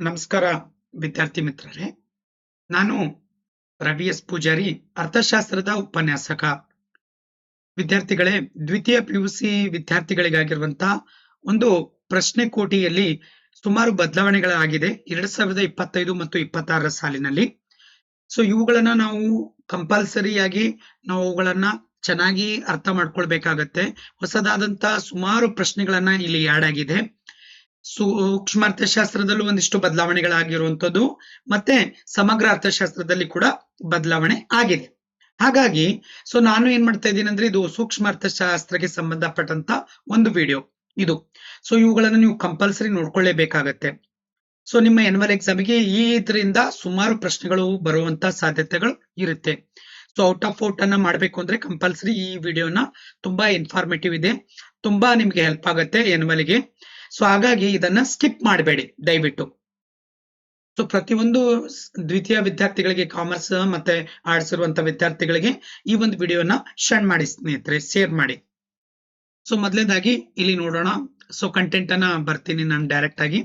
ನಮಸ್ಕಾರ ವಿದ್ಯಾರ್ಥಿ ಮಿತ್ರರೇ. ನಾನು ರವಿ ಎಸ್. ಪೂಜಾರಿ, ಅರ್ಥಶಾಸ್ತ್ರದ ಉಪನ್ಯಾಸಕ. ವಿದ್ಯಾರ್ಥಿಗಳೇ, ದ್ವಿತೀಯ ಪಿ ಯು ಸಿ ವಿದ್ಯಾರ್ಥಿಗಳಿಗಾಗಿರುವಂತಹ ಒಂದು ಪ್ರಶ್ನೆ ಕೋಟಿಯಲ್ಲಿ ಸುಮಾರು ಬದಲಾವಣೆಗಳಾಗಿದೆ ಎರಡ್ ಸಾವಿರದ ಇಪ್ಪತ್ತೈದು ಮತ್ತು ಇಪ್ಪತ್ತಾರರ ಸಾಲಿನಲ್ಲಿ. ಸೊ ಇವುಗಳನ್ನ ನಾವು ಕಂಪಲ್ಸರಿಯಾಗಿ ನಾವು ಅವುಗಳನ್ನ ಚೆನ್ನಾಗಿ ಅರ್ಥ ಮಾಡ್ಕೊಳ್ಬೇಕಾಗತ್ತೆ. ಹೊಸದಾದಂತ ಸುಮಾರು ಪ್ರಶ್ನೆಗಳನ್ನ ಇಲ್ಲಿ ಆಡ್ ಆಗಿದೆ. ಸೂಕ್ಷ್ಮ ಅರ್ಥಶಾಸ್ತ್ರದಲ್ಲೂ ಒಂದಿಷ್ಟು ಬದಲಾವಣೆಗಳಾಗಿರುವಂಥದ್ದು, ಮತ್ತೆ ಸಮಗ್ರ ಅರ್ಥಶಾಸ್ತ್ರದಲ್ಲಿ ಕೂಡ ಬದಲಾವಣೆ ಆಗಿದೆ. ಹಾಗಾಗಿ ಸೊ ನಾನು ಏನ್ ಮಾಡ್ತಾ ಇದ್ದೀನಿ ಅಂದ್ರೆ ಇದು ಸೂಕ್ಷ್ಮ ಅರ್ಥಶಾಸ್ತ್ರಕ್ಕೆ ಸಂಬಂಧಪಟ್ಟಂತ ಒಂದು ವಿಡಿಯೋ ಇದು. ಸೊ ಇವುಗಳನ್ನು ನೀವು ಕಂಪಲ್ಸರಿ ನೋಡ್ಕೊಳ್ಳೇಬೇಕಾಗತ್ತೆ. ಸೊ ನಿಮ್ಮ ಎನ್ವಲ್ ಎಕ್ಸಾಮ್ಗೆ ಈ ಇದರಿಂದ ಸುಮಾರು ಪ್ರಶ್ನೆಗಳು ಬರುವಂತ ಸಾಧ್ಯತೆಗಳು ಇರುತ್ತೆ. ಸೊ ಔಟ್ ಆಫ್ ಔಟ್ ಅನ್ನ ಮಾಡ್ಬೇಕು ಅಂದ್ರೆ ಕಂಪಲ್ಸರಿ ಈ ವಿಡಿಯೋನ ತುಂಬಾ ಇನ್ಫಾರ್ಮೇಟಿವ್ ಇದೆ. ತುಂಬಾ ನಿಮ್ಗೆ ಹೆಲ್ಪ್ ಆಗುತ್ತೆ ಎನ್ವಲ್ಗೆ ಸೊ ಹಾಗಾಗಿ ಇದನ್ನ ಸ್ಕಿಪ್ ಮಾಡಬೇಡಿ, ದಯವಿಟ್ಟು. ಸೊ ಪ್ರತಿಯೊಂದು ದ್ವಿತೀಯ ವಿದ್ಯಾರ್ಥಿಗಳಿಗೆ ಕಾಮರ್ಸ್ ಮತ್ತೆ ಆರ್ಟ್ಸ್ ಇರುವಂತ ವಿದ್ಯಾರ್ಥಿಗಳಿಗೆ ಈ ಒಂದು ವಿಡಿಯೋನ ಶೇರ್ ಮಾಡಿ ಸ್ನೇಹಿತರೆ ಶೇರ್ ಮಾಡಿ. ಸೊ ಮೊದಲನೇದಾಗಿ ಇಲ್ಲಿ ನೋಡೋಣ. ಸೊ ಕಂಟೆಂಟ್ ಅನ್ನ ಬರ್ತೀನಿ ನಾನು ಡೈರೆಕ್ಟ್ ಆಗಿ.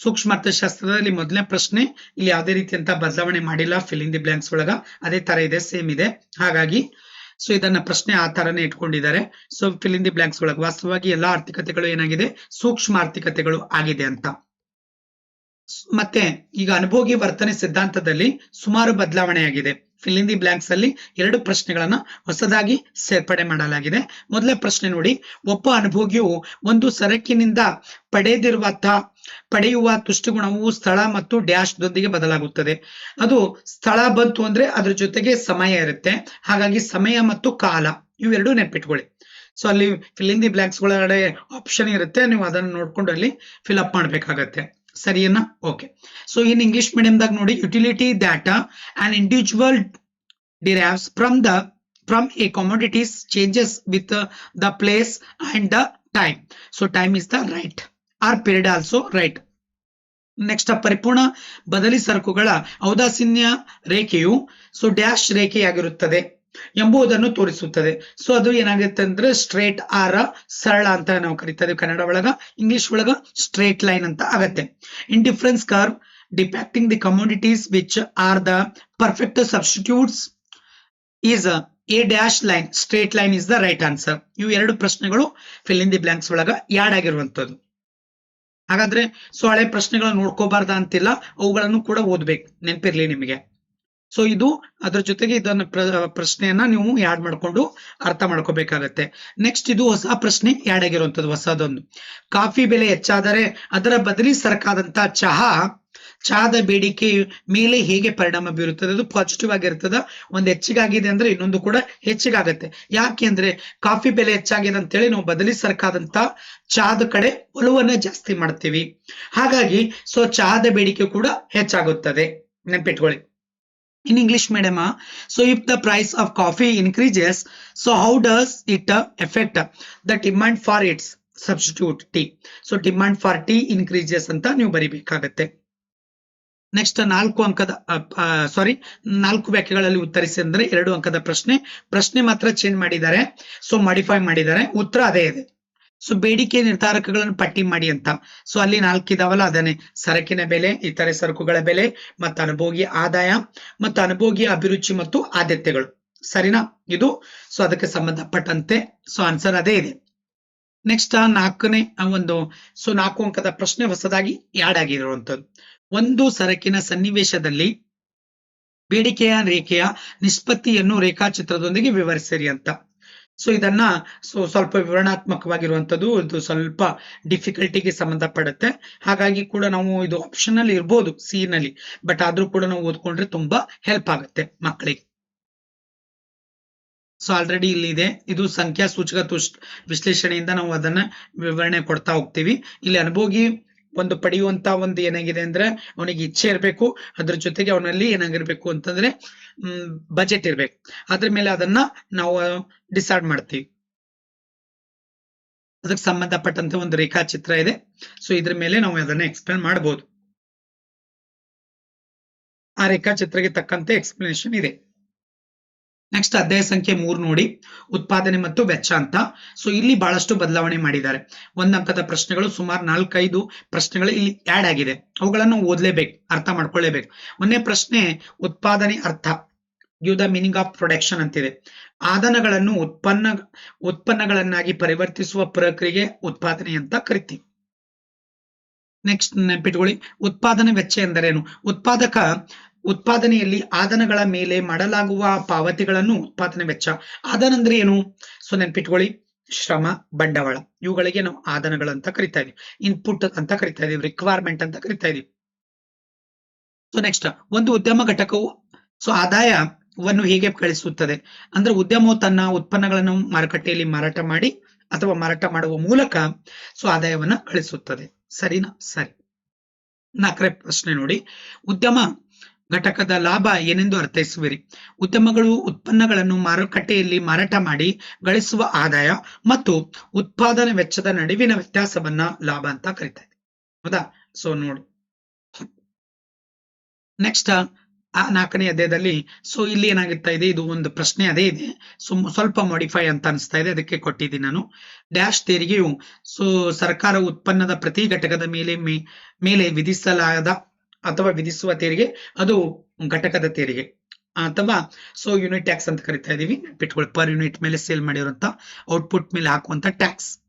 ಸೂಕ್ಷ್ಮ ಅರ್ಥಶಾಸ್ತ್ರದಲ್ಲಿ ಮೊದಲನೇ ಪ್ರಶ್ನೆ, ಇಲ್ಲಿ ಯಾವುದೇ ರೀತಿಯಂತ ಬದಲಾವಣೆ ಮಾಡಿಲ್ಲ ಫಿಲ್ ಇನ್ ದಿ ಬ್ಲಾಂಕ್ಸ್ ಒಳಗ. ಅದೇ ತರ ಇದೆ ಸೇಮ್ ಇದೆ. ಹಾಗಾಗಿ ಸೊ ಇದನ್ನ ಪ್ರಶ್ನೆ ಆ ತರನೇ ಇಟ್ಕೊಂಡಿದ್ದಾರೆ. So fill in the blanks ಒಳಗೆ. ವಾಸ್ತವವಾಗಿ ಎಲ್ಲಾ ಆರ್ಥಿಕತೆಗಳು ಏನಾಗಿದೆ? ಸೂಕ್ಷ್ಮ ಆರ್ಥಿಕತೆಗಳು ಆಗಿದೆ ಅಂತ. ಮತ್ತೆ ಈಗ ಅನುಭೋಗಿ ವರ್ತನೆ ಸಿದ್ಧಾಂತದಲ್ಲಿ ಸುಮಾರು ಬದಲಾವಣೆ ಆಗಿದೆ ಫಿಲ್ ದಿ ಬ್ಲಾಂಕ್ಸ್ ಅಲ್ಲಿ ಎರಡು ಪ್ರಶ್ನೆಗಳನ್ನ ಹೊಸದಾಗಿ ಸೇರ್ಪಡೆ ಮಾಡಲಾಗಿದೆ. ಮೊದಲ ಪ್ರಶ್ನೆ ನೋಡಿ, ಒಬ್ಬ ಅನುಭೋಗಿಯು ಒಂದು ಸರಕಿನಿಂದ ಪಡೆದಿರುವ ಪಡೆಯುವ ತುಷ್ಟಿಗುಣವು ಸ್ಥಳ ಮತ್ತು ಡ್ಯಾಶ್ ದೊಂದಿಗೆ ಬದಲಾಗುತ್ತದೆ. ಅದು ಸ್ಥಳ ಬಂತು ಅಂದ್ರೆ ಅದ್ರ ಜೊತೆಗೆ ಸಮಯ ಇರುತ್ತೆ. ಹಾಗಾಗಿ ಸಮಯ ಮತ್ತು ಕಾಲ, ಇವೆರಡು ನೆನ್ಪಿಟ್ಕೊಳ್ಳಿ. ಸೊ ಅಲ್ಲಿ ಫಿಲ್ ದಿ ಬ್ಲಾಂಕ್ಸ್ ಒಳಗಡೆ ಆಪ್ಷನ್ ಇರುತ್ತೆ. ನೀವು ಅದನ್ನ ನೋಡ್ಕೊಂಡು ಅಲ್ಲಿ ಫಿಲ್ ಅಪ್ ಮಾಡ್ಬೇಕಾಗತ್ತೆ. ಸರಿಯನ್ನ? ಓಕೆ ಸೊ ಇನ್ ಇಂಗ್ಲಿಷ್ ಮೀಡಿಯಂದಾಗ ನೋಡಿ utility data and individual derives from the from a commodities changes with the place and the time so time is the right or period also right next ಪರಿಪೂರ್ಣ ಬದಲಿ ಸರಕುಗಳ ಔದಾಸೀನ್ಯ ರೇಖೆಯು so dash ರೇಖೆಯಾಗಿರುತ್ತದೆ. ಎಂಬುದನ್ನು ತೋರಿಸುತ್ತದೆ. So ಅದು ಏನಾಗುತ್ತೆ ಅಂದ್ರೆ ಸ್ಟ್ರೇಟ್ ಆರ್ ಸರಳ ಅಂತ ನಾವು ಕರಿತೇವೆ ಕನ್ನಡ ಒಳಗ ಇಂಗ್ಲಿಷ್ ಒಳಗ ಸ್ಟ್ರೇಟ್ ಲೈನ್ ಅಂತ ಆಗತ್ತೆ. In difference depicting the commodities which are the perfect substitutes is a dash line straight line is the right answer ಇವು ಎರಡು ಪ್ರಶ್ನೆಗಳು ಫಿಲ್ ಇನ್ ದಿ ಬ್ಲಾಂಕ್ಸ್ ಒಳಗ ಯಾಡ್ ಆಗಿರುವಂತದ್ದು ಹಾಗಾದ್ರೆ, ಸೊ ಹಳೆ ಪ್ರಶ್ನೆಗಳನ್ನ ನೋಡ್ಕೋಬಾರ್ದ ಅಂತಿಲ್ಲ, ಅವುಗಳನ್ನು ಕೂಡ ಓದ್ಬೇಕು. ನೆನಪಿರ್ಲಿ ನಿಮಗೆ. ಸೊ ಇದು ಅದ್ರ ಜೊತೆಗೆ ಇದನ್ನ ಪ್ರಶ್ನೆಯನ್ನ ನೀವು ಯಾಡ್ ಮಾಡ್ಕೊಂಡು ಅರ್ಥ ಮಾಡ್ಕೋಬೇಕಾಗತ್ತೆ. ನೆಕ್ಸ್ಟ್ ಇದು ಹೊಸ ಪ್ರಶ್ನೆ ಯಾಡ್ ಆಗಿರುವಂತದ್ದು ಹೊಸದೊಂದು. ಕಾಫಿ ಬೆಲೆ ಹೆಚ್ಚಾದರೆ ಅದರ ಬದಲಿ ಸರಕಾದಂತ ಚಹಾ, ಚಹಾದ ಬೇಡಿಕೆ ಮೇಲೆ ಹೇಗೆ ಪರಿಣಾಮ ಬೀರುತ್ತದೆ? ಅದು ಪಾಸಿಟಿವ್ ಆಗಿರ್ತದ, ಒಂದ್ ಹೆಚ್ಚಿಗಾಗಿದೆ ಅಂದ್ರೆ ಇನ್ನೊಂದು ಕೂಡ ಹೆಚ್ಚಿಗಾಗತ್ತೆ. ಯಾಕೆ ಅಂದ್ರೆ ಕಾಫಿ ಬೆಲೆ ಹೆಚ್ಚಾಗಿದೆ ಅಂತೇಳಿ ನಾವು ಬದಲಿ ಸರ್ಕಾದಂತ ಚಹಾದ ಕಡೆ ಒಲವನ್ನ ಜಾಸ್ತಿ ಮಾಡ್ತೀವಿ. ಹಾಗಾಗಿ, ಸೊ, ಚಹಾದ ಬೇಡಿಕೆ ಕೂಡ ಹೆಚ್ಚಾಗುತ್ತದೆ. ನೆನ್ಪಿಟ್ಕೊಳ್ಳಿ. In English medium. uh, So if the price of coffee increases, so how does it uh, affect uh, the demand for its substitute tea? So demand for tea increases ಅಂತ ನೀವು ಬರಿಬೇಕಾಗತ್ತೆ ನೆಕ್ಸ್ಟ್ ನಾಲ್ಕು ಅಂಕದ ಸಾರಿ ನಾಲ್ಕು ವ್ಯಾಖ್ಯೆಗಳಲ್ಲಿ ಉತ್ತರಿಸಿ ಅಂದ್ರೆ ಎರಡು ಅಂಕದ ಪ್ರಶ್ನೆ ಪ್ರಶ್ನೆ ಮಾತ್ರ ಚೇಂಜ್ ಮಾಡಿದ್ದಾರೆ ಸೊ ಮಾಡಿಫೈ ಮಾಡಿದ್ದಾರೆ ಉತ್ತರ ಅದೇ ಇದೆ ಸೊ ಬೇಡಿಕೆ ನಿರ್ಧಾರಕಗಳನ್ನು ಪಟ್ಟಿ ಮಾಡಿ ಅಂತ. ಸೊ ಅಲ್ಲಿ ನಾಲ್ಕು ಇದಾವಲ್ಲ ಅದನ್ನೇ ಸರಕಿನ ಬೆಲೆ, ಇತರೆ ಸರಕುಗಳ ಬೆಲೆ, ಮತ್ತು ಅನುಭೋಗಿ ಆದಾಯ, ಮತ್ತು ಅನುಭೋಗಿ ಅಭಿರುಚಿ ಮತ್ತು ಆದ್ಯತೆಗಳು. ಸರಿನಾ? ಇದು? ಸೊ ಅದಕ್ಕೆ ಸಂಬಂಧಪಟ್ಟಂತೆ ಸೊ ಆನ್ಸರ್ ಅದೇ ಇದೆ. ನೆಕ್ಸ್ಟ್ ನಾಲ್ಕನೇ ಒಂದು ಸೊ ನಾಲ್ಕು ಅಂಕದ ಪ್ರಶ್ನೆ ಹೊಸದಾಗಿ ಯಾಡ್ ಆಗಿರುವಂತದ್ದು ಒಂದು ಸರಕಿನ ಸನ್ನಿವೇಶದಲ್ಲಿ ಬೇಡಿಕೆಯ ರೇಖೆಯ ನಿಷ್ಪತ್ತಿಯನ್ನು ರೇಖಾಚಿತ್ರದೊಂದಿಗೆ ವಿವರಿಸಿರಿ ಅಂತ. ಸೊ ಇದನ್ನ ಸೊ, ಸ್ವಲ್ಪ ವಿವರಣಾತ್ಮಕವಾಗಿರುವಂತದ್ದು ಇದು ಸ್ವಲ್ಪ ಡಿಫಿಕಲ್ಟಿಗೆ ಸಂಬಂಧಪಡುತ್ತೆ. ಹಾಗಾಗಿ ಕೂಡ ನಾವು ಇದು ಆಪ್ಷನಲ್ ಇರ್ಬೋದು ಸಿ ನಲ್ಲಿ ಬಟ್ ಆದ್ರೂ ಕೂಡ ನಾವು ಓದ್ಕೊಂಡ್ರೆ ತುಂಬಾ ಹೆಲ್ಪ್ ಆಗುತ್ತೆ ಮಕ್ಕಳಿಗೆ. ಸೊ ಆಲ್ರೆಡಿ ಇಲ್ಲಿ ಇದೆ. ಇದು ಸಂಖ್ಯಾ ಸೂಚಕ ವಿಶ್ಲೇಷಣೆಯಿಂದ ನಾವು ಅದನ್ನ ವಿವರಣೆ ಕೊಡ್ತಾ ಹೋಗ್ತೀವಿ. ಇಲ್ಲಿ ಅನುಭೋಗಿ ಒಂದು ಪಡೆಯುವಂತ ಒಂದು ಏನಾಗಿದೆ ಅಂದ್ರೆ ಅವನಿಗೆ ಇಚ್ಛೆ ಇರಬೇಕು. ಅದ್ರ ಜೊತೆಗೆ ಅವನಲ್ಲಿ ಏನಾಗಿರ್ಬೇಕು ಅಂತಂದ್ರೆ, ಹ್ಮ್ ಬಜೆಟ್ ಇರ್ಬೇಕು. ಅದ್ರ ಮೇಲೆ ಅದನ್ನ ನಾವು ಡಿಸೈಡ್ ಮಾಡ್ತೀವಿ. ಅದಕ್ಕೆ ಸಂಬಂಧಪಟ್ಟಂತೆ ಒಂದು ರೇಖಾಚಿತ್ರ ಇದೆ. ಸೊ ಇದ್ರ ಮೇಲೆ ನಾವು ಅದನ್ನ ಎಕ್ಸ್ಪ್ಲೇನ್ ಮಾಡಬಹುದು ಆ ರೇಖಾಚಿತ್ರಕ್ಕೆ ತಕ್ಕಂತೆ ಎಕ್ಸ್ಪ್ಲನೇಷನ್ ಇದೆ. ನೆಕ್ಸ್ಟ್ ಅಧ್ಯಾಯ ಸಂಖ್ಯೆ ಮೂರು ನೋಡಿ. ಉತ್ಪಾದನೆ ಮತ್ತು ವೆಚ್ಚ ಅಂತ. ಸೊ ಇಲ್ಲಿ ಬಹಳಷ್ಟು ಬದಲಾವಣೆ ಮಾಡಿದ್ದಾರೆ. ಒಂದಂಕದ ಪ್ರಶ್ನೆಗಳು, ಸುಮಾರು ನಾಲ್ಕೈದು ಪ್ರಶ್ನೆಗಳು ಇಲ್ಲಿ ಆಡ್ ಆಗಿದೆ. ಅವುಗಳನ್ನು ಓದಲೇಬೇಕು, ಅರ್ಥ ಮಾಡ್ಕೊಳ್ಳೇಬೇಕು. ಒಂದೇ ಪ್ರಶ್ನೆ, ಉತ್ಪಾದನೆ ಅರ್ಥ. Give the meaning of production ಅಂತಿದೆ. ಆದನಗಳನ್ನು ಉತ್ಪನ್ನ, ಉತ್ಪನ್ನಗಳನ್ನಾಗಿ ಪರಿವರ್ತಿಸುವ ಪ್ರಕ್ರಿಯೆ ಉತ್ಪಾದನೆ ಅಂತ ಕರಿತೀವಿ. ನೆಕ್ಸ್ಟ್ ನೆನಪಿಟ್ಕೊಳ್ಳಿ. ಉತ್ಪಾದನೆ ವೆಚ್ಚ ಎಂದರೇನು? ಉತ್ಪಾದಕ ಉತ್ಪಾದನೆಯಲ್ಲಿ ಆದನಗಳ ಮೇಲೆ ಮಾಡಲಾಗುವ ಪಾವತಿಗಳನ್ನು ಉತ್ಪಾದನೆ ವೆಚ್ಚ. ಆದನ ಅಂದ್ರೆ ಏನು? ಸೊ ನೆನ್ಪಿಟ್ಕೊಳ್ಳಿ. ಶ್ರಮ, ಬಂಡವಾಳ. ಇವುಗಳಿಗೆ ನಾವು ಆದನಗಳಂತ ಕರಿತಾ ಇದೀವಿ. ಇನ್ಪುಟ್ ಅಂತ ಕರಿತಾ ಇದೀವಿ. ರಿಕ್ವೈರ್ಮೆಂಟ್ ಅಂತ ಕರಿತಾ ಇದೀವಿ. ಸೊ ನೆಕ್ಸ್ಟ್ ಒಂದು ಉದ್ಯಮ ಘಟಕವು, ಸೊ ಆದಾಯವನ್ನು ಹೇಗೆ ಕಳಿಸುತ್ತದೆ ಅಂದ್ರೆ ಉದ್ಯಮವು ತನ್ನ ಉತ್ಪನ್ನಗಳನ್ನು ಮಾರುಕಟ್ಟೆಯಲ್ಲಿ ಮಾರಾಟ ಮಾಡಿ ಅಥವಾ ಮಾರಾಟ ಮಾಡುವ ಮೂಲಕ ಸೊ ಆದಾಯವನ್ನ ಗಳಿಸುತ್ತದೆ. ಸರಿನಾ? ಸರಿ. ನಾಲ್ಕನೇ ಪ್ರಶ್ನೆ ನೋಡಿ. ಉದ್ಯಮ ಘಟಕದ ಲಾಭ ಏನೆಂದು ಅರ್ಥೈಸುವಿರಿ. ಉದ್ಯಮಗಳು ಉತ್ಪನ್ನಗಳನ್ನು ಮಾರುಕಟ್ಟೆಯಲ್ಲಿ ಮಾರಾಟ ಮಾಡಿ ಗಳಿಸುವ ಆದಾಯ ಮತ್ತು ಉತ್ಪಾದನೆ ವೆಚ್ಚದ ನಡುವಿನ ವ್ಯತ್ಯಾಸವನ್ನ ಲಾಭ ಅಂತ ಕರಿತಾ ಇದೆ ಹೌದಾ? ಸೊ ನೋಡು. ನೆಕ್ಸ್ಟ್ ಆ ನಾಲ್ಕನೇ ಅಧ್ಯಾಯದಲ್ಲಿ ಸೊ ಇಲ್ಲಿ ಏನಾಗುತ್ತಾ ಇದೆ? ಇದು ಒಂದು ಪ್ರಶ್ನೆ ಅದೇ ಇದೆ. ಸೊ ಸ್ವಲ್ಪ ಮಾಡಿಫೈ ಅಂತ ಅನಿಸ್ತಾ ಇದೆ. ಅದಕ್ಕೆ ಕೊಟ್ಟಿದ್ದೀನಿ ನಾನು. ಡ್ಯಾಶ್ ತೆರಿಗೆಯು ಸೊ ಸರ್ಕಾರ ಉತ್ಪನ್ನದ ಪ್ರತಿ ಘಟಕದ ಮೇಲೆ ಮೇಲೆ ವಿಧಿಸಲಾದ ಅಥವಾ ವಿಧಿಸುವ ತೆರಿಗೆ, ಅದು ಘಟಕದ ತೆರಿಗೆ. ಅಥವಾ ಸೊ ಯೂನಿಟ್ ಟ್ಯಾಕ್ಸ್ ಅಂತ ಕರಿತಾ ಇದೀವಿ. ಪರ್ ಯೂನಿಟ್ ಮೇಲೆ ಸೇಲ್ ಮಾಡಿರುವಂತ ಔಟ್ಪುಟ್ ಮೇಲೆ ಹಾಕುವಂತ ಟ್ಯಾಕ್ಸ್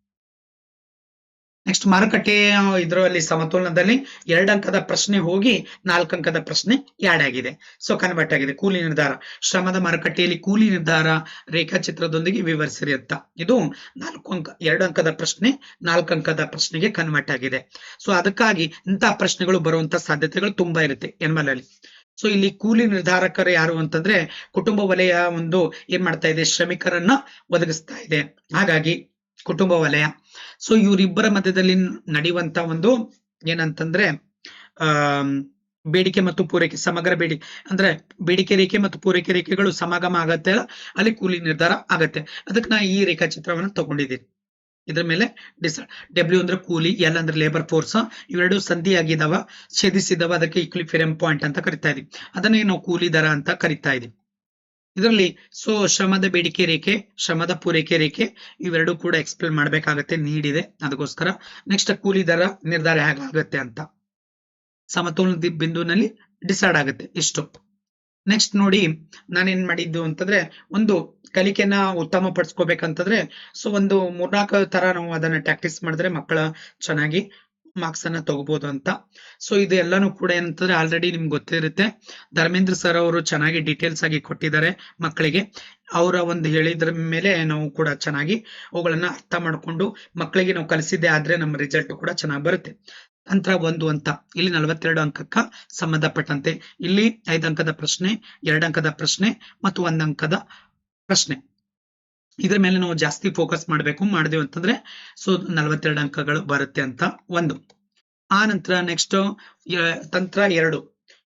ನೆಕ್ಸ್ಟ್ ಮಾರುಕಟ್ಟೆ ಇದರಲ್ಲಿ ಸಮತೋಲನದಲ್ಲಿ ಎರಡು ಅಂಕದ ಪ್ರಶ್ನೆ ಹೋಗಿ ನಾಲ್ಕು ಅಂಕದ ಪ್ರಶ್ನೆ ಯಾಡ್ ಆಗಿದೆ. ಸೊ ಕನ್ವರ್ಟ್ ಆಗಿದೆ. ಕೂಲಿ ನಿರ್ಧಾರ. ಶ್ರಮದ ಮಾರುಕಟ್ಟೆಯಲ್ಲಿ ಕೂಲಿ ನಿರ್ಧಾರ ರೇಖಾಚಿತ್ರದೊಂದಿಗೆ ವಿವರಿಸಿರಿ ಅಂತ ಇದು ನಾಲ್ಕು ಅಂಕ, ಎರಡು ಅಂಕದ ಪ್ರಶ್ನೆ, ನಾಲ್ಕು ಅಂಕದ ಪ್ರಶ್ನೆಗೆ ಕನ್ವರ್ಟ್ ಆಗಿದೆ. ಸೊ ಅದಕ್ಕಾಗಿ ಇಂತಹ ಪ್ರಶ್ನೆಗಳು ಬರುವಂತ ಸಾಧ್ಯತೆಗಳು ತುಂಬಾ ಇರುತ್ತೆ ಎನ್ಮಲಲ್ಲಿ ಸೊ ಇಲ್ಲಿ ಕೂಲಿ ನಿರ್ಧಾರಕರು ಯಾರು ಅಂತಂದ್ರೆ ಕುಟುಂಬ ವಲಯ ಒಂದು ಏನ್ ಮಾಡ್ತಾ ಇದೆ? ಶ್ರಮಿಕರನ್ನ ಒದಗಿಸ್ತಾ ಇದೆ. ಹಾಗಾಗಿ ಕುಟುಂಬ ವಲಯ. ಸೊ ಇವರಿಬ್ಬರ ಮಧ್ಯದಲ್ಲಿ ನಡೆಯುವಂತ ಒಂದು ಏನಂತಂದ್ರೆ ಆ ಬೇಡಿಕೆ ಮತ್ತು ಪೂರೈಕೆ, ಸಮಗ್ರ ಬೇಡಿಕೆ ಅಂದ್ರೆ ಬೇಡಿಕೆ ರೇಖೆ ಮತ್ತು ಪೂರೈಕೆ ರೇಖೆಗಳು ಸಮಾಗಮ ಆಗತ್ತೆ ಅಲ್ಲಿ ಕೂಲಿ ನಿರ್ಧಾರ ಆಗತ್ತೆ. ಅದಕ್ಕೆ ನಾ ಈ ರೇಖಾಚಿತ್ರವನ್ನು ತಗೊಂಡಿದ್ದೀನಿ. ಇದ್ರ ಮೇಲೆ ಡಿಸ್ ಡಬ್ಲ್ಯೂ ಅಂದ್ರೆ ಕೂಲಿ ಎಲ್ ಅಂದ್ರೆ ಲೇಬರ್ ಫೋರ್ಸ್ ಇವೆರಡು ಸಂಧಿ ಆಗಿದಾವ ಛೇದಿಸಿದವ, ಅದಕ್ಕೆ ಇಕ್ಲಿಫೆರಿಯಂ ಪಾಯಿಂಟ್ ಅಂತ ಕರಿತಾ ಇದೀವಿ ಅದನ್ನೇ ನಾವು ಕೂಲಿ ದರ ಅಂತ ಕರಿತಾ ಇದೀವಿ ಇದರಲ್ಲಿ ಸೊ ಶ್ರಮದ ಬೇಡಿಕೆ ರೇಖೆ, ಶ್ರಮದ ಪೂರೈಕೆ ರೇಖೆ ಇವೆರಡು ಕೂಡ ಎಕ್ಸ್ಪ್ಲೇನ್ ಮಾಡಬೇಕಾಗತ್ತೆ, ನೀಡಿದೆ. ಅದಕ್ಕೋಸ್ಕರ ನೆಕ್ಸ್ಟ್ ಕೂಲಿ ದರ ನಿರ್ಧಾರ ಹೇಗಾಗತ್ತೆ ಅಂತ. ಸಮತೋಲನ ಬಿಂದುನಲ್ಲಿ ಡಿಸೈಡ್ ಆಗುತ್ತೆ ಇಷ್ಟು ನೆಕ್ಸ್ಟ್ ನೋಡಿ ನಾನೇನ್ ಮಾಡಿದ್ದು ಅಂತಂದ್ರೆ ಒಂದು ಕಲಿಕೆನ ಉತ್ತಮ ಪಡಿಸ್ಕೋಬೇಕಂತಂದ್ರೆ ಸೊ ಒಂದು ಮೂರ್ನಾಲ್ಕು ತರ ನಾವು ಅದನ್ನ ಪ್ರಾಕ್ಟೀಸ್ ಮಾಡಿದ್ರೆ ಮಕ್ಕಳ ಚೆನ್ನಾಗಿ ಮಾರ್ಕ್ಸ್ ಅನ್ನ ತಗೋಬಹುದು ಅಂತ. ಸೊ ಇದು ಎಲ್ಲಾನು ಕೂಡ ಏನಂತಂದ್ರೆ ಆಲ್ರೆಡಿ ನಿಮ್ಗೆ ಗೊತ್ತಿರುತ್ತೆ. ಧರ್ಮೇಂದ್ರ ಸರ್ ಅವರು ಚೆನ್ನಾಗಿ ಡೀಟೇಲ್ಸ್ ಆಗಿ ಕೊಟ್ಟಿದ್ದಾರೆ ಮಕ್ಕಳಿಗೆ. ಅವರ ಒಂದು ಹೇಳಿದ್ರ ಮೇಲೆ ನಾವು ಕೂಡ ಚೆನ್ನಾಗಿ ಅವುಗಳನ್ನ ಅರ್ಥ ಮಾಡ್ಕೊಂಡು ಮಕ್ಕಳಿಗೆ ನಾವು ಕಲಿಸಿದ್ದೆ ಆದ್ರೆ ನಮ್ಮ ರಿಸಲ್ಟ್ ಕೂಡ ಚೆನ್ನಾಗಿ ಬರುತ್ತೆ. ತಂತ್ರ ಒಂದು ಅಂತ. ಇಲ್ಲಿ ನಲವತ್ತೆರಡು ಅಂಕಕ್ಕ ಸಂಬಂಧಪಟ್ಟಂತೆ. ಇಲ್ಲಿ ಐದು ಅಂಕದ ಪ್ರಶ್ನೆ, ಎರಡು ಅಂಕದ ಪ್ರಶ್ನೆ ಮತ್ತು ಒಂದು ಅಂಕದ ಪ್ರಶ್ನೆ. ಇದ್ರ ಮೇಲೆ ನಾವು ಜಾಸ್ತಿ ಫೋಕಸ್ ಮಾಡಬೇಕು, ಮಾಡಿದೆವು ಅಂತಂದ್ರೆ ಸೊ ನಲವತ್ತೆರಡು ಅಂಕಗಳು ಬರುತ್ತೆ ಅಂತ ಒಂದು. ಆ ನಂತರ ನೆಕ್ಸ್ಟ್ ತಂತ್ರ ಎರಡು.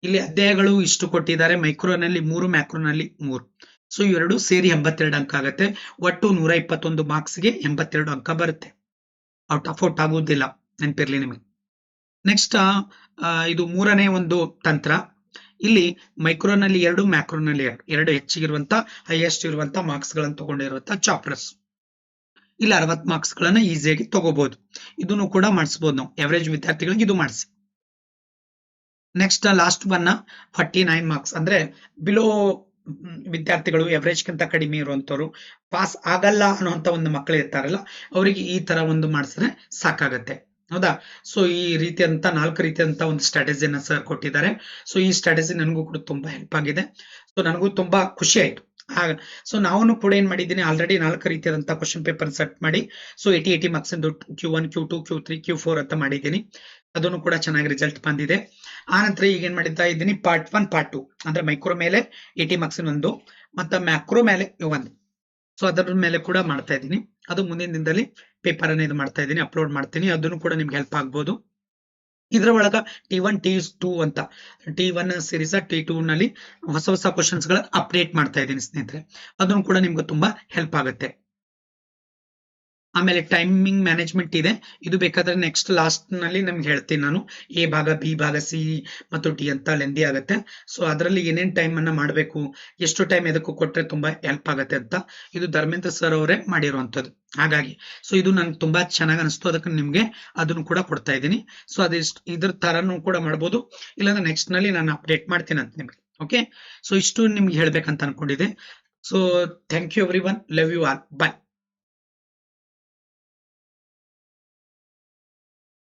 ಇಲ್ಲಿ ಅಧ್ಯಾಯಗಳು ಇಷ್ಟು ಕೊಟ್ಟಿದ್ದಾರೆ ಮೈಕ್ರೋನಲ್ಲಿ ಮೂರು ಮ್ಯಾಕ್ರೋನಲ್ಲಿ ಮೂರು. ಸೊ ಇವೆರಡು ಸೇರಿ ಎಂಬತ್ತೆರಡು ಅಂಕ ಆಗುತ್ತೆ. ಒಟ್ಟು ನೂರ ಇಪ್ಪತ್ತೊಂದು ಮಾರ್ಕ್ಸ್ಗೆ ಎಂಬತ್ತೆರಡು ಅಂಕ ಬರುತ್ತೆ. ಔಟ್ ಆಫ್ ಔಟ್ ಆಗುವುದಿಲ್ಲ ನೆನಪಿರ್ಲಿ ನಿಮಗೆ. ನೆಕ್ಸ್ಟ್ ಇದು ಮೂರನೇ ಒಂದು ತಂತ್ರ. ಇಲ್ಲಿ ಮೈಕ್ರೋನಲ್ಲಿ ಎರಡು ಮ್ಯಾಕ್ರೋನಲ್ಲಿ ಎರಡು. ಎರಡು ಹೆಚ್ಚಿಗಿರುವಂತ ಹೈಯೆಸ್ಟ್ ಇರುವಂತ ಮಾರ್ಕ್ಸ್ಗಳನ್ನು ತಗೊಂಡಿರುವಂತ ಚಾಪ್ಟರ್ಸ್ ಇಲ್ಲಿ ಅರವತ್ ಮಾರ್ಕ್ಸ್ ಗಳನ್ನ ಈಸಿಯಾಗಿ ತಗೋಬಹುದು ಇದನ್ನು ಕೂಡ ಮಾಡಿಸಬಹುದು ನಾವು. ಎವರೇಜ್ ವಿದ್ಯಾರ್ಥಿಗಳಿಗೆ ಇದು ಮಾಡಿಸಿ. ನೆಕ್ಸ್ಟ್ ಲಾಸ್ಟ್ ಬನ್ನ ಫಾರ್ಟಿ ನೈನ್ ಮಾರ್ಕ್ಸ್ ಅಂದ್ರೆ ಬಿಲೋ ವಿದ್ಯಾರ್ಥಿಗಳು ಎವರೇಜ್ ಕಿಂತ ಕಡಿಮೆ ಇರುವಂತವ್ರು ಪಾಸ್ ಆಗಲ್ಲ ಅನ್ನುವಂತ ಒಂದು ಮಕ್ಕಳು ಇರ್ತಾರಲ್ಲ, ಅವರಿಗೆ ಈ ತರ ಒಂದು ಮಾಡಿಸಿದ್ರೆ ಸಾಕಾಗತ್ತೆ. ಹೌದಾ? ಸೊ ಈ ರೀತಿಯಂತ ನಾಲ್ಕು ರೀತಿಯಂತ ಒಂದು ಸ್ಟ್ರಾಟಜಿನ ಸರ್ ಕೊಟ್ಟಿದ್ದಾರೆ. ಸೊ ಈ ಸ್ಟ್ರಾಟಜಿ ನನಗೂ ಕೂಡ ತುಂಬಾ ಹೆಲ್ಪ್ ಆಗಿದೆ. ಸೊ ನನಗೂ ತುಂಬಾ ಖುಷಿ ಆಯ್ತು. ಸೊ ನಾವು ಕೂಡ ಏನ್ ಮಾಡಿದ್ದೀನಿ ಆಲ್ರೆಡಿ ನಾಲ್ಕು ರೀತಿಯಾದಂತಹ ಕ್ವಶನ್ ಪೇಪರ್ ಸೆಟ್ ಮಾಡಿ so eighty eighty marks Q one Q two Q three Q four ಅಂತ ಮಾಡಿದ್ದೀನಿ. ಅದನ್ನು ಕೂಡ ಚೆನ್ನಾಗಿ ರಿಸಲ್ಟ್ ಬಂದಿದೆ. ಆ ನಂತರ ಈಗ ಏನ್ ಮಾಡಿತಾ ಇದ್ದೀನಿ ಪಾರ್ಟ್ ಒನ್ ಪಾರ್ಟ್ ಟು ಅಂದ್ರೆ ಮೈಕ್ರೋ ಮೇಲೆ ಏಟಿ ಮಾರ್ಕ್ಸ್ ಒಂದು, ಮತ್ತೆ ಮ್ಯಾಕ್ರೋ ಮೇಲೆ ಒಂದು ಸೊ ಅದರ ಮೇಲೆ ಕೂಡ ಮಾಡ್ತಾ ಇದ್ದೀನಿ. ಅದು ಮುಂದಿನ ದಿನದಲ್ಲಿ ಪೇಪರ್ ಅನ್ನ ಇದು ಮಾಡ್ತಾ ಇದ್ದೀನಿ ಅಪ್ಲೋಡ್ ಮಾಡ್ತೀನಿ. ಅದನ್ನು ಕೂಡ ನಿಮ್ಗೆ ಹೆಲ್ಪ್ ಆಗ್ಬೋದು. ಇದರ ಒಳಗ ಟಿ ಒನ್ ಟಿ ಟೂ ಅಂತ T one series T two ನಲ್ಲಿ ಹೊಸ ಹೊಸ ಕ್ವಶನ್ಸ್ಗಳ ಅಪ್ಡೇಟ್ ಮಾಡ್ತಾ ಇದ್ದೀನಿ ಸ್ನೇಹಿತರೆ. ಅದನ್ನು ಕೂಡ ನಿಮ್ಗೆ ತುಂಬಾ ಹೆಲ್ಪ್ ಆಗುತ್ತೆ. ಆಮೇಲೆ ಟೈಮಿಂಗ್ ಮ್ಯಾನೇಜ್ಮೆಂಟ್ ಇದೆ. ಇದು ಬೇಕಾದ್ರೆ ನೆಕ್ಸ್ಟ್ ಲಾಸ್ಟ್ನಲ್ಲಿ ನಮ್ಗೆ ಹೇಳ್ತೀನಿ ನಾನು. ಎ ಭಾಗ, ಬಿ ಭಾಗ, ಸಿ ಮತ್ತು ಡಿ ಅಂತ ಲೆಂದಿ ಆಗುತ್ತೆ. ಸೊ ಅದರಲ್ಲಿ ಏನೇನ್ ಟೈಮ್ ಅನ್ನ ಮಾಡಬೇಕು, ಎಷ್ಟು ಟೈಮ್ ಎದಕ್ಕೂ ಕೊಟ್ರೆ ತುಂಬಾ ಹೆಲ್ಪ್ ಆಗುತ್ತೆ ಅಂತ ಇದು ಧರ್ಮೇಂದ್ರ ಸರ್ ಅವರೇ ಮಾಡಿರುವಂತದ್ದು ಹಾಗಾಗಿ ಸೊ ಇದು ನನ್ಗೆ ತುಂಬಾ ಚೆನ್ನಾಗಿ ಅನಿಸ್ತು. ಅದಕ್ಕೆ ನಿಮ್ಗೆ ಅದನ್ನು ಕೂಡ ಕೊಡ್ತಾ ಇದ್ದೀನಿ. ಸೊ ಅದಿಷ್ಟು ಇದ್ರ ತರನು ಕೂಡ ಮಾಡ್ಬೋದು. ಇಲ್ಲಾಂದ್ರೆ ನೆಕ್ಸ್ಟ್ನಲ್ಲಿ ನಾನು ಅಪ್ಡೇಟ್ ಮಾಡ್ತೀನಿ ಅಂತ ನಿಮ್ಗೆ. ಓಕೆ ಸೊ ಇಷ್ಟು ನಿಮ್ಗೆ ಹೇಳ್ಬೇಕಂತ ಅನ್ಕೊಂಡಿದೆ so thank you every love you all bye